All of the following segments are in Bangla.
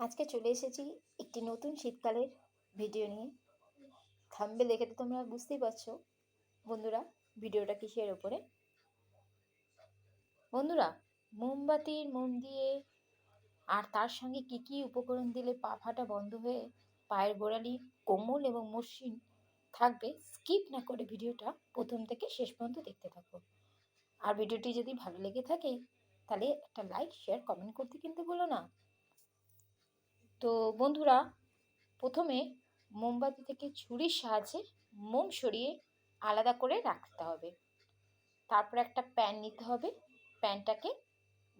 আজকে চলে এসেছি একটি নতুন শীতকালের ভিডিও নিয়ে। থামবে দেখে তো তোমরা বুঝতেই পারছ। বন্ধুরা ভিডিওটা কিসের ওপরে? বন্ধুরা, মোমবাতির মোম দিয়ে আর তার সঙ্গে কি কি উপকরণ দিলে পা ফাটা বন্ধ হয়ে পায়ের গোড়ালি কোমল এবং মসৃণ থাকবে স্কিপ না করে ভিডিওটা প্রথম থেকে শেষ পর্যন্ত দেখতে থাকো। আর ভিডিওটি যদি ভালো লেগে থাকে, তাহলে একটা লাইক শেয়ার কমেন্ট করতে কিন্তু ভুলো না। তো বন্ধুরা, প্রথমে মোমবাতি থেকে ছুরির সাহায্যে মোম সরিয়ে আলাদা করে রাখতে হবে। তারপর একটা প্যান নিতে হবে। প্যানটাকে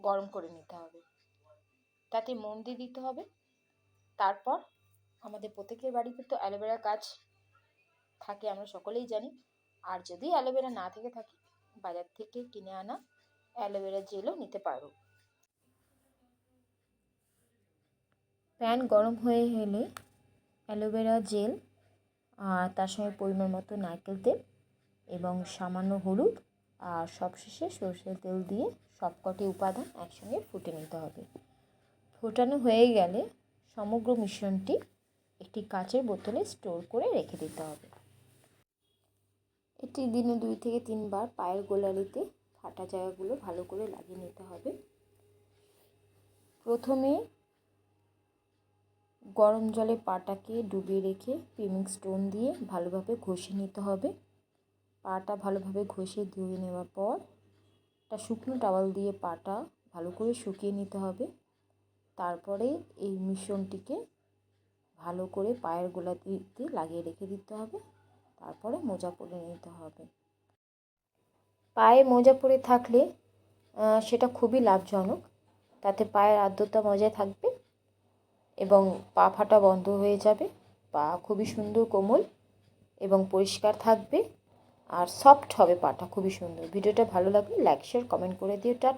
গরম করে নিতে হবে। তাতে মোম দিয়ে দিতে হবে। তারপর আমাদের প্রত্যেকের বাড়িতে তো অ্যালোভেরা গাছ থাকে, আমরা সকলেই জানি। আর যদি অ্যালোভেরা না থেকে থাকে, বাজার থেকে কিনে আনা অ্যালোভেরা জেলও নিতে পারো। প্যান গরম হয়ে এলে অ্যালোভেরা জেল, আর তার সঙ্গে পরিমাণ মতো নারকেল তেল এবং সামান্য হলুদ, আর সবশেষে সরষের তেল দিয়ে সবকটি উপাদান একসঙ্গে ফুটে নিতে হবে। ফোটানো হয়ে গেলে সমগ্র মিশ্রণটি একটি কাচের বোতলে স্টোর করে রেখে দিতে হবে। এটি দিনে দুই থেকে তিনবার পায়ের গোলালিতে ফাটা জায়গাগুলো ভালো করে লাগিয়ে নিতে হবে। প্রথমে গরম জলে পাটাকে ডুবিয়ে রেখে পিমিং স্টোন দিয়ে ভালোভাবে ঘষে নিতে হবে। পাটা ভালোভাবে ঘষে ধুয়ে নেওয়ার পর একটা শুকনো টাওয়াল দিয়ে পাটা ভালো করে শুকিয়ে নিতে হবে। তারপরে এই মিশ্রণটিকে ভালো করে পায়ের গোলাতে লাগিয়ে রেখে দিতে হবে। তারপরে মোজা পরে নিতে হবে। পায়ে মোজা পরে থাকলে সেটা খুবই লাভজনক। তাতে পায়ের আর্দ্রতা বজায় থাকবে। এবং পা ফাটা বন্ধ হয়ে যাবে। পা খুবই সুন্দর, কোমল এবং পরিষ্কার থাকবে। আর সফট হবে পাটা, খুবই সুন্দর। ভিডিওটা ভালো লাগলে লাইক শেয়ার কমেন্ট করে দিও। টা